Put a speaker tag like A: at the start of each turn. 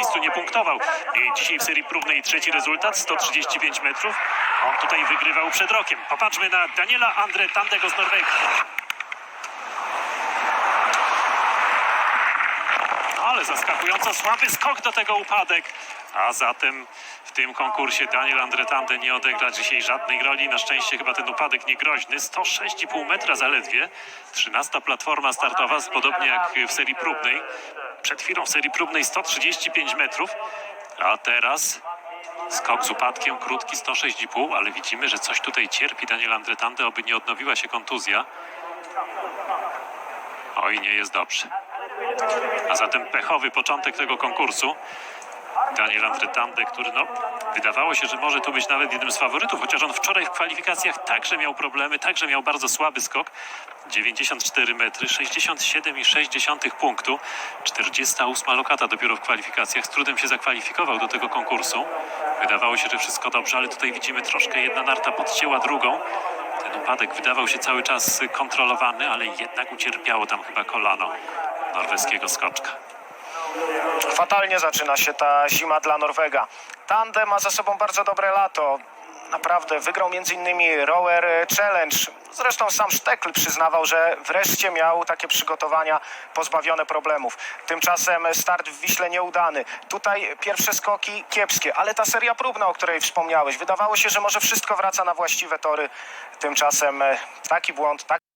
A: miejscu, nie punktował. Dzisiaj w serii próbnej trzeci rezultat, 135 metrów. On tutaj wygrywał przed rokiem. Popatrzmy na Daniela Andre Tandego z Norwegii. No, ale zaskakująco słaby skok do tego upadek. A zatem w tym konkursie Daniel Andretande nie odegra dzisiaj żadnej roli. Na szczęście chyba ten upadek niegroźny. 106,5 metra zaledwie. 13 platforma startowa, podobnie jak w serii próbnej. Przed chwilą w serii próbnej 135 metrów. A teraz skok z upadkiem, krótki 106,5, ale widzimy, że coś tutaj cierpi Daniel Andretande, oby nie odnowiła się kontuzja. Oj, nie jest dobrze. A zatem pechowy początek tego konkursu. Daniel Andretande, który no, wydawało się, że może tu być nawet jednym z faworytów, chociaż on wczoraj w kwalifikacjach także miał problemy, także miał bardzo słaby skok. 94 metry, 67,6 punktu, 48 lokata dopiero w kwalifikacjach. Z trudem się zakwalifikował do tego konkursu. Wydawało się, że wszystko dobrze, ale tutaj widzimy troszkę jedna narta podcięła drugą. Ten upadek wydawał się cały czas kontrolowany, ale jednak ucierpiało tam chyba kolano norweskiego skoczka.
B: Fatalnie zaczyna się ta zima dla Norwega. Tande ma za sobą bardzo dobre lato. Naprawdę wygrał m.in. Rower Challenge. Zresztą sam Sztekl przyznawał, że wreszcie miał takie przygotowania pozbawione problemów. Tymczasem start w Wiśle nieudany. Tutaj pierwsze skoki kiepskie, ale ta seria próbna, o której wspomniałeś, wydawało się, że może wszystko wraca na właściwe tory. Tymczasem e, taki błąd, tak